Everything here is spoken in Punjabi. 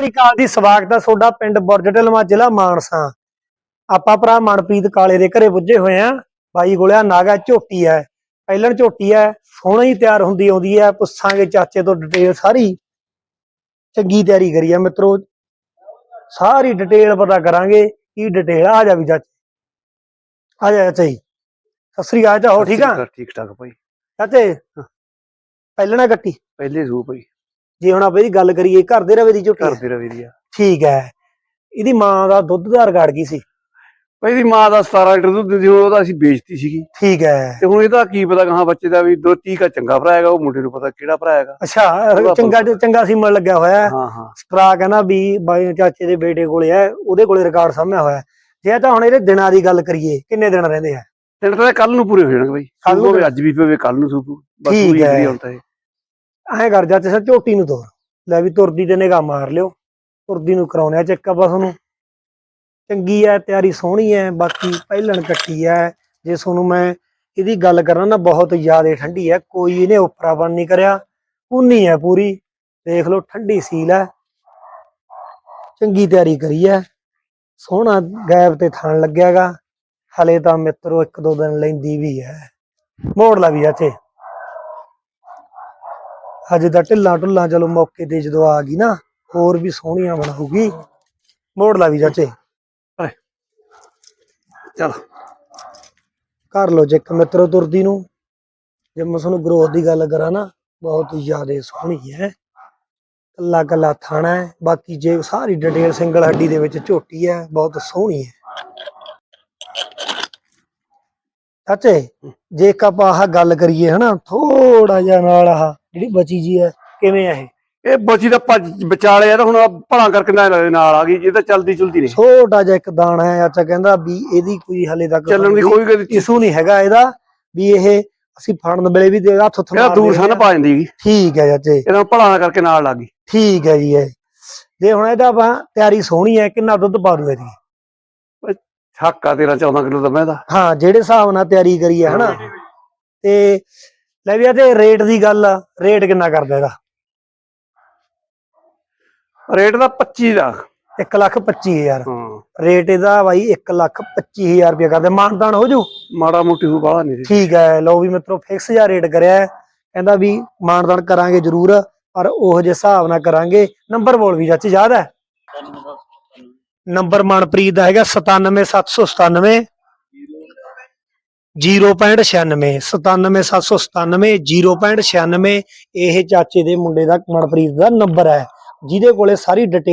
ਸਤਿ ਸ਼੍ਰੀ ਅਕਾਲ ਜੀ ਸਵਾਗਤ ਹੈ ਤੁਹਾਡਾ ਪਿੰਡ ਬੁਰਜਟਲਮਾ ਜ਼ਿਲ੍ਹਾ ਮਾਨਸਾ। ਆਪਾਂ ਭਰਾ ਮਨਪ੍ਰੀਤ ਕਾਲੇ ਦੇ ਘਰੇ ਪੁੱਜੇ ਹੋਏ ਆ ਬਾਈ ਕੋਲਿਆ ਨਾਗਾ ਝੋਟੀ ਹੈ। ਪਹਿਲਣ ਝੋਟੀ ਹੈ ਸੋਹਣੀ ਹੀ ਤਿਆਰ ਹੁੰਦੀ ਆਉਂਦੀ ਹੈ। ਪੁੱਛਾਂਗੇ ਚਾਚੇ ਤੋਂ ਡਿਟੇਲ ਸਾਰੀ। ਚੰਗੀ ਤਿਆਰੀ ਕਰੀ ਆ ਮਿੱਤਰੋ। ਸਾਰੀ ਡਿਟੇਲ ਪਤਾ ਕਰਾਂਗੇ ਕੀ ਡਿਟੇਲ ਆ। ਜਾ ਵੀ ਚਾਚੇ। ਆ ਜਾ ਚਾਚਾ ਸਤਿ ਸ਼੍ਰੀ ਅਕਾਲ ਚਾਹੋ ਠੀਕ ਆ? ਠੀਕ ਠਾਕ ਭਾਈ। ਚਾਚੇ ਪਹਿਲਣਾ ਕੱਟੀ ਪਹਿਲੇ ਸੂ ਭਾਈ। ਜੇ ਹੁਣ ਆਪਾਂ ਇਹਦੀ ਗੱਲ ਕਰੀਏ ਘਰ ਦੇ ਰਵੇ ਦੀ ਝੋਟੀ ਹੈ ਘਰ ਦੇ ਰਵੀ ਦੀ ਆ। ਠੀਕ ਹੈ। ਇਹਦੀ ਮਾਂ ਦਾ ਦੁੱਧ ਦਾ ਰਿਕਾਰਡ ਕੀ ਸੀ? ਭਾਈ ਦੀ ਮਾਂ ਦਾ 17 ਲੀਟਰ ਦੁੱਧ ਦਿੰਦੀ ਹੁਣ ਉਹਦਾ ਅਸੀਂ ਵੇਚਤੀ ਸੀਗੀ। ਠੀਕ ਹੈ। ਤੇ ਹੁਣ ਇਹਦਾ ਕੀ ਪਤਾ ਕਹਾਂ ਬੱਚੇ ਦਾ ਵੀ ਦੋ ਤੀਕਾ ਚੰਗਾ ਭਰਾ ਹੈਗਾ ਉਹ ਮੁੰਡੇ ਨੂੰ ਪਤਾ ਕਿਹੜਾ ਭਰਾ ਹੈਗਾ। ਅੱਛਾ ਚੰਗਾ ਚੰਗਾ ਸੀਮਨ ਲੱਗਿਆ ਹੋਇਆ ਹੈ। ਹਾਂ ਹਾਂ। ਸਟਰਾ ਕਹਿੰਦਾ ਵੀ ਬਾਈ ਚਾਚੇ ਦੇ ਬੇਟੇ ਕੋਲੇ ਹੈ ਉਹਦੇ ਕੋਲੇ ਰਿਕਾਰਡ ਸਾਹਮਣੇ ਹੋਇਆ ਹੈ। ਜੇ ਤਾਂ ਹੁਣ ਇਹਦੇ ਦਿਨਾਂ ਦੀ ਗੱਲ ਕਰੀਏ ਕਿੰਨੇ ਦਿਨ ਰਹਿੰਦੇ ਆ? ਦਿਨ ਤਾਂ ਕੱਲ ਨੂੰ ਪੂਰੇ ਹੋ ਜਾਣਗੇ ਭਾਈ ਕੱਲ੍ਹ ਨੂੰ ਸੂਪੋ ਅੱਜ ਵੀ ਪਵੇ ਕੱਲ ਨੂੰ ਸੂਪੂ ਬਸ ਠੀਕ ਪੂਰੀ ਹੈ। ਹੁਣ ਤਾਂ ਇਹ ਐਂ ਕਰ ਜਾ ਤੇ ਝੋਟੀ ਨੂੰ ਤੋਰ। ਲੈ ਵੀ ਤੁਰਦੀ ਤੇ ਨਿਗਾਹ ਮਾਰ ਲਿਓ। ਤੁਰਦੀ ਨੂੰ ਕਰਾਉਣੇ ਆ ਚੈੱਕ ਆਪਾਂ ਤੁਹਾਨੂੰ। ਚੰਗੀ ਹੈ ਤਿਆਰੀ ਸੋਹਣੀ ਹੈ ਬਾਕੀ ਪਹਿਲਣ ਕੱਟੀ ਹੈ ਜੇ ਤੁਹਾਨੂੰ ਮੈਂ ਇਹਦੀ ਗੱਲ ਕਰਾਂ ਨਾ, ਬਹੁਤ ਜ਼ਿਆਦਾ ਠੰਡੀ ਹੈ ਕੋਈ ਇਹਨੇ ਉਪਰਾਪਨ ਨਹੀਂ ਕਰਿਆ। ਉਨੀ ਹੈ ਪੂਰੀ। ਦੇਖ ਲਓ, ਠੰਡੀ ਸੀਲ ਹੈ ਚੰਗੀ ਤਿਆਰੀ ਕਰੀ ਹੈ ਸੋਹਣਾ ਗੈਪ ਤੇ ਥਣ ਲੱਗਿਆਗਾ। ਹਲੇ ਤਾਂ ਮਿੱਤਰੋ, ਇੱਕ ਦੋ ਦਿਨ ਲੈਂਦੀ ਵੀ ਹੈ ਮੋੜ ਲਾ ਵੀ ਚਾਚੇ। ਹਜੇ ਤਾਂ ਢਿੱਲਾ ਢੁੱਲਾਂ ਚਲੋ ਮੌਕੇ ਤੇ ਜਦੋਂ ਆ ਗਈ ਨਾ, ਹੋਰ ਵੀ ਸੋਹਣੀਆਂ ਬਣਾਉਗੀ ਮੋੜ ਲਾ ਵੀ ਚਾਚੇ। ਚਲ। ਕਰ ਲੋ ਚੈੱਕ ਮਿੱਤਰੋ ਤੁਰਦੀ ਨੂੰ। ਜੇ ਮੈਂ ਤੁਹਾਨੂੰ ਗਰੋਥ ਦੀ ਗੱਲ ਕਰਾਂ ਨਾ, ਬਹੁਤ ਜ਼ਿਆਦਾ ਸੋਹਣੀ ਹੈ। ਕੱਲਾ ਕੱਲਾ ਥਾਣਾ ਹੈ, ਬਾਕੀ ਜੇ ਸਾਰੀ ਡਿਟੇਲ ਸਿੰਗਲ ਹੱਡੀ ਦੇ ਵਿੱਚ ਝੋਟੀ ਹੈ, ਬਹੁਤ ਸੋਹਣੀ ਹੈ। ਚਾਚੇ, ਜੇ ਇੱਕ ਆਪਾਂ ਆਹ ਗੱਲ ਕਰੀਏ ਹਨਾ ਥੋੜਾ ਜਿਹਾ ਨਾਲ ਆਹ ਜਿਹੜੀ ਬਚੀ ਜੀ ਹੈ ਕਿਵੇਂ ਆ ਇਹ? ਇਹ ਬੱਚੀ ਦਾ ਭੱਜ ਵਿਚਾਲੇ ਆ ਤਾਂ ਹੁਣ ਆਹ ਭਲਾ ਕਰਕੇ ਨਾਲ ਨਾਲ ਆ ਗਈ ਇਹ ਤਾਂ ਚਲਦੀ ਚੁਲਦੀ ਨਹੀਂ। ਛੋਟਾ ਜਿਹਾ ਇੱਕ ਦਾਣਾ ਹੈ ਚਾਚਾ ਕਹਿੰਦਾ ਵੀ ਇਹਦੀ ਕੋਈ ਹਲੇ ਤੱਕ ਚੱਲਣ ਦੀ ਕੋਈ ਗੱਲ ਇਸ਼ੂ ਨਹੀਂ ਹੈਗਾ ਇਹਦਾ ਵੀ ਇਹ ਅਸੀਂ ਫੜਨ ਵੇਲੇ ਵੀ ਦੇ ਹੱਥ ਉੱਥੇ ਇਹਦਾ ਦੂਰ ਸਨ। ਪਾ ਜਾਂਦੀ ਹੈਗੀ। ਠੀਕ ਹੈ ਚਾਚੇ। ਇਹਦਾ ਭਲਾ ਕਰਕੇ ਨਾਲ ਲੱਗ ਗਈ। ਠੀਕ ਹੈ ਜੀ ਇਹ। ਜੇ ਹੁਣ ਇਹਦਾ ਆਪਾਂ ਤਿਆਰੀ ਸੋਹਣੀ ਹੈ ਕਿੰਨਾ ਦੁੱਧ ਪਾ ਦੂ ਇਹਦੀ? ਹੱਕਾ ਤੇਰਾ 14 ਕਿਲੋ ਦਾ ਮੈਂ ਦਾ ਹਾਂ ਜਿਹੜੇ ਹਿਸਾਬ ਨਾਲ ਤਿਆਰੀ ਕਰੀ ਹੈ ਹਨਾ? ਤੇ ਲੈ ਵੀ ਆ ਤੇ ਰੇਟ ਦੀ ਗੱਲ ਆ ਰੇਟ ਕਿੰਨਾ ਕਰਦਾ ਇਹਦਾ? ਰੇਟ ਦਾ 25 ਦਾ। 1 ਲੱਖ 25000 ਹਾਂ। ਰੇਟ ਇਹਦਾ ਬਾਈ 1 ਲੱਖ 25000 ਰੁਪਏ ਕਰਦੇ। ਮਾਨਦਾਨ ਹੋ ਜੂ? ਮਾੜਾ ਮੋਟੀ ਹੋ ਬਾਹਲਾ ਨਹੀਂ। ਸੀ ਠੀਕ ਹੈ ਲਓ ਵੀ ਮਿੱਤਰੋ ਫਿਕਸ ਜਿਹਾ ਰੇਟ ਕਰਿਆ। ਕਹਿੰਦਾ ਵੀ ਮਾਨਦਾਨ ਕਰਾਂਗੇ ਜ਼ਰੂਰ ਪਰ ਉਹ ਜਿਹੇ ਹਿਸਾਬ ਨਾਲ ਕਰਾਂਗੇ। ਨੰਬਰ ਬੋਲ ਵੀ ਚਾਚੀ ਯਾਦ ਹੈ? ਨੰਬਰ ਮਨਪ੍ਰੀਤ ਦਾ ਹੈਗਾ 97797 0.96 97797 0.96 ਇਹ ਚਾਚੇ ਦੇ ਮੁੰਡੇ ਦਾ ਮਨਪ੍ਰੀਤ ਦਾ ਨੰਬਰ ਹੈ, ਜਿਹਦੇ ਕੋਲੇ ਸਾਰੀ ਡਿਟੇਲ